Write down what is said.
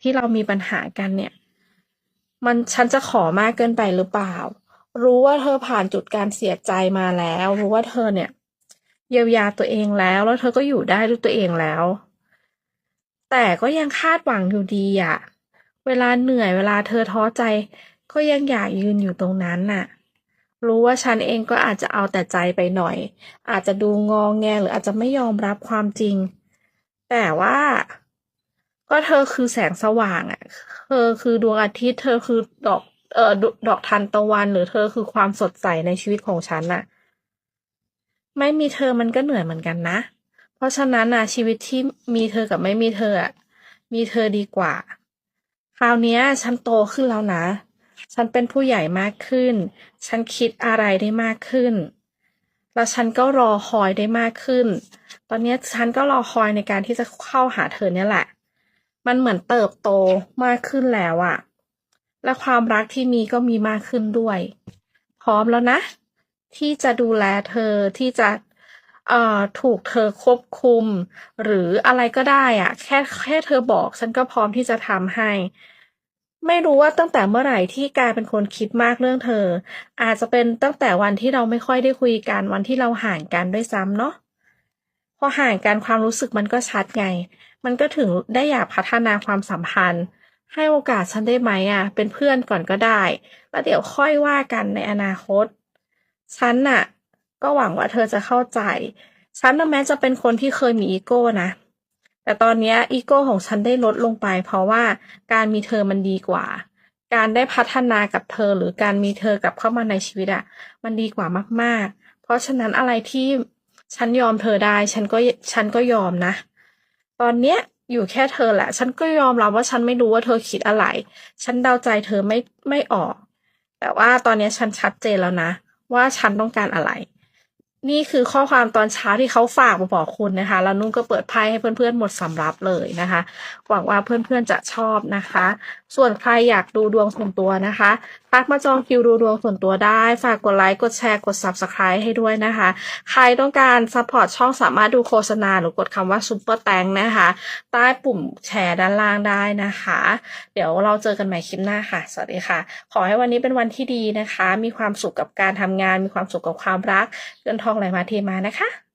ที่เรามีปัญหากันเนี่ย มันฉันจะขอมากเกินไปหรือเปล่า รู้ว่าเธอผ่านจุดการเสียใจมาแล้ว รู้ว่าเธอเนี่ย เยียวยาตัวเองแล้ว แล้วเธอก็อยู่ได้ด้วยตัวเองแล้ว แต่ก็ยังคาดหวังอยู่ดีอะเวลาเหนื่อยเวลาเธอท้อใจ ก็ยังอยากยืนอยู่ตรงนั้นน่ะ รู้ว่าฉันเองก็อาจจะเอาแต่ใจไปหน่อย อาจจะดูงองแงหรืออาจจะไม่ยอมรับความจริง แต่ว่า ก็เธอคือแสงสว่างอะ เธอคือดวงอาทิตย์ เธอคือดอก เอ่อ ดอกทานตะวัน หรือเธอคือความสดใสในชีวิตของฉันน่ะ ไม่มีเธอมันก็เหนื่อยเหมือนกันนะ เพราะฉะนั้นน่ะชีวิตที่มีเธอกับไม่มีเธออะ มีเธอดีกว่า คราวนี้ฉันโตขึ้นแล้วนะ ฉันเป็นผู้ใหญ่มากขึ้น ฉันคิดอะไรได้มากขึ้น แล้วฉันก็รอคอยได้มากขึ้น ตอนนี้ฉันก็รอคอยในการที่จะเข้าหาเธอเนี่ยแหละ มันเหมือนเติบโตมากขึ้นแล้วอะและความรักที่มีก็มีมากขึ้นด้วย พร้อมแล้วนะ ที่จะดูแลเธอที่จะเอ่อถูกเธอควบคุม หรืออะไรก็ได้อะแค่แค่เธอบอกฉันก็พร้อมที่จะทำให้ ไม่รู้ว่าตั้งแต่เมื่อไหร่ที่กลายเป็นคนคิดมากเรื่องเธอ อาจจะเป็นตั้งแต่วันที่เราไม่ค่อยได้คุยกันวันที่เราห่างกันด้วยซ้ำเนาะ พอห่างกันความรู้สึกมันก็ชัดไง มันก็ถึงได้อยากพัฒนาความสัมพันธ์ ให้โอกาสฉันได้ไหมอะเป็นเพื่อนก่อนก็ได้ แล้วเดี๋ยวค่อยว่ากันในอนาคต ฉันน่ะ ก็หวังว่าเธอจะเข้าใจ ฉันน่ะแม้จะเป็นคนที่เคยมีอีโก้นะ แต่ตอนนี้อีโก้ของฉันได้ลดลงไป เพราะว่าการมีเธอมันดีกว่า การได้พัฒนากับเธอหรือการมีเธอกลับเข้ามาในชีวิตอะมันดีกว่ามาก ๆ เพราะฉะนั้นอะไรที่ ฉันยอมเธอได้ ฉันก็ฉันก็ยอมนะ ตอนเนี้ยอยู่แค่เธอแหละ ฉันก็ยอมรับว่าฉันไม่รู้ว่าเธอคิดอะไร ฉันเดาใจเธอไม่ไม่ออก แต่ว่าตอนเนี้ยฉันชัดเจนแล้วนะ ว่าฉันต้องการอะไร นี่คือข้อความตอนเช้าที่เขาฝากมาบอกคุณนะคะ แล้วนุ่นก็เปิดไพ่ให้เพื่อนๆหมดสำรับเลยนะคะ หวังว่าเพื่อนๆจะชอบนะคะ ส่วนใครอยากดูดวงส่วนตัวนะคะทักมาจองคิวดูดวงส่วนตัวได้ ฝากกดไลค์ กดแชร์ กด subscribe ให้ด้วยนะคะ ใครต้องการซัพพอร์ตช่องสามารถดูโฆษณาหรือกดคำว่าซุปเปอร์แตงนะคะ ใต้ปุ่มแชร์ด้านล่างได้นะคะ เดี๋ยวเราเจอกันใหม่คลิปหน้าค่ะ สวัสดีค่ะ ขอให้วันนี้เป็นวันที่ดีนะคะ มีความสุขกับการทำงาน มีความสุขกับความรักเงินทองไหลมาเทมานะคะ